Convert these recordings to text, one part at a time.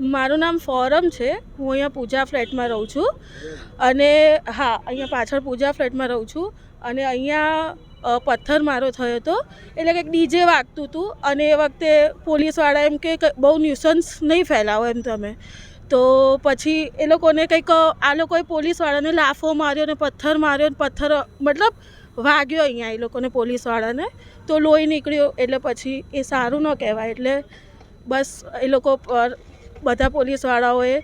મારું નામ ફોરમ છે. હું અહીંયા પૂજા ફ્લેટમાં રહું છું. અને હા, અહીંયા પાછળ પૂજા ફ્લેટમાં રહું છું. અને અહીંયા પથ્થર મારો થયો હતો. એટલે કંઈક ડીજે વાગતું હતું. અને એ વખતે પોલીસવાળા એમ કે બહુ ન્યુસન્સ નહીં ફેલાવો એમ તમે. તો પછી એ લોકોને કંઈક આ લોકોએ પોલીસવાળાને લાફો માર્યો ને પથ્થર માર્યો ને પથ્થર મતલબ વાગ્યો અહીંયા એ લોકોને પોલીસવાળાને. તો લોહી નીકળ્યો. એટલે પછી એ સારું ન કહેવાય. એટલે બસ એ લોકો પર બધા પોલીસવાળાઓએ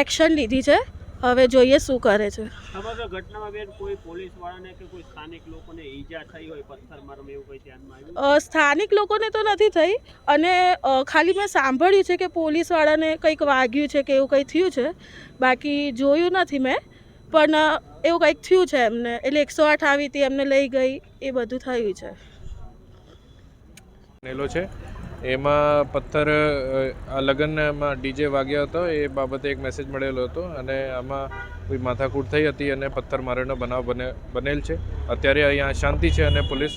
એક્શન લીધી છે. હવે જોઈએ શું કરે છે. સમગ્ર ઘટનામાં બેન કોઈ પોલીસ કે કોઈ સ્થાનિક લોકોને ઈજા થઈ હોય પથ્થરમારામાં એવું કંઈ ધ્યાનમાં આવ્યું? સ્થાનિક લોકોને તો નથી થઈ. અને ખાલી મેં સાંભળ્યું છે કે પોલીસવાળાને કંઈક વાગ્યું છે કે એવું કંઈ થયું છે. બાકી જોયું નથી મેં. પણ એવું કંઈક થયું છે એમને. એટલે એકસો આઠ આવી હતી એમને લઈ ગઈ. એ બધું થયું છે. છે. એમાં પથ્થર આ લગ્નમાં ડીજે વાગ્યો હતો એ બાબતે એક મેસેજ મળેલો હતો અને આમાં કોઈ માથાકૂટ થઈ હતી અને પથ્થર મારેનો બનાવ બને બનેલ છે. અત્યારે અહીંયા શાંતિ છે અને પોલીસ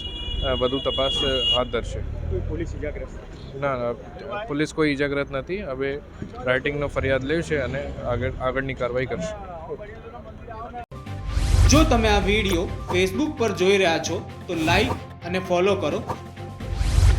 વધુ તપાસ હાથ ધરશે. પોલીસ ઇજાગ્રસ્ત? ના ના પોલીસ કોઈ ઈજાગ્રસ્ત નથી. હવે રાઇટિંગનો ફરિયાદ લેશે અને આગળ આગળની કાર્યવાહી કરશે. જો તમે આ વીડિયો ફેસબુક પર જોઈ રહ્યા છો તો લાઈક અને ફોલો કરો.